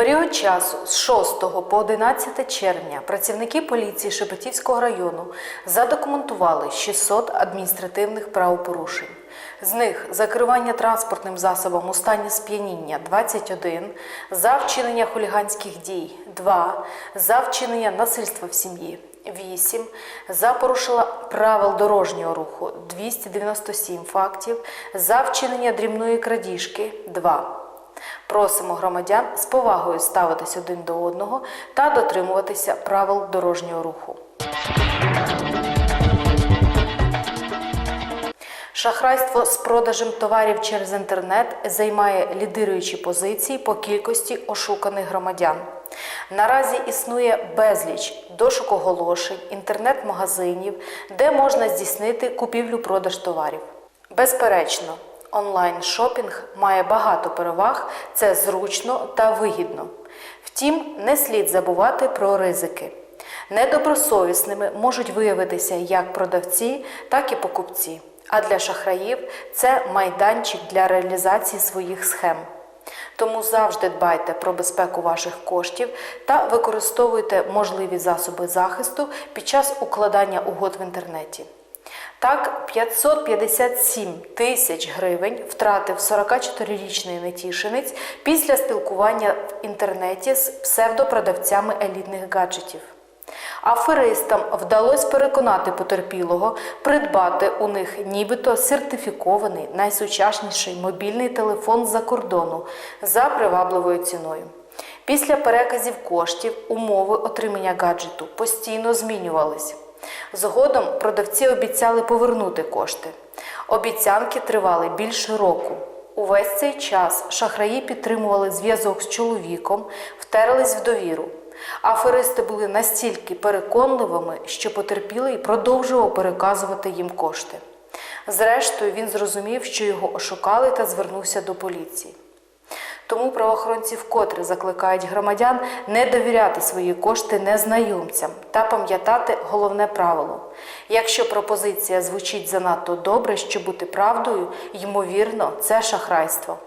період часу з 6 по 11 червня працівники поліції Шепетівського району задокументували 600 адміністративних правопорушень. З них закривання транспортним засобом у стані сп'яніння 21, за вчинення хуліганських дій 2, за вчинення насильства в сім'ї 8, за порушила правил дорожнього руху 297 фактів, за вчинення дрібної крадіжки 2. Просимо громадян з повагою ставитись один до одного та дотримуватися правил дорожнього руху. Шахрайство з продажем товарів через інтернет займає лідируючі позиції по кількості ошуканих громадян. Наразі існує безліч дошок оголошень, інтернет-магазинів, де можна здійснити купівлю-продаж товарів. Безперечно, онлайн-шопінг має багато переваг, це зручно та вигідно. Втім, не слід забувати про ризики. Недобросовісними можуть виявитися як продавці, так і покупці. А для шахраїв це майданчик для реалізації своїх схем. Тому завжди дбайте про безпеку ваших коштів та використовуйте можливі засоби захисту під час укладання угод в інтернеті. Так, 557 тисяч гривень втратив 44-річний нетішинець після спілкування в інтернеті з псевдопродавцями елітних гаджетів. Аферистам вдалося переконати потерпілого придбати у них нібито сертифікований найсучасніший мобільний телефон з-за кордону за привабливою ціною. Після переказів коштів умови отримання гаджету постійно змінювались. Згодом продавці обіцяли повернути кошти. Обіцянки тривали більше року. Увесь цей час шахраї підтримували зв'язок з чоловіком, втерлись в довіру. Аферисти були настільки переконливими, що потерпілий продовжував переказувати їм кошти. Зрештою, він зрозумів, що його ошукали та звернувся до поліції. Тому правоохоронці вкотре закликають громадян не довіряти свої кошти незнайомцям та пам'ятати головне правило: якщо пропозиція звучить занадто добре, щоб бути правдою, ймовірно, це шахрайство.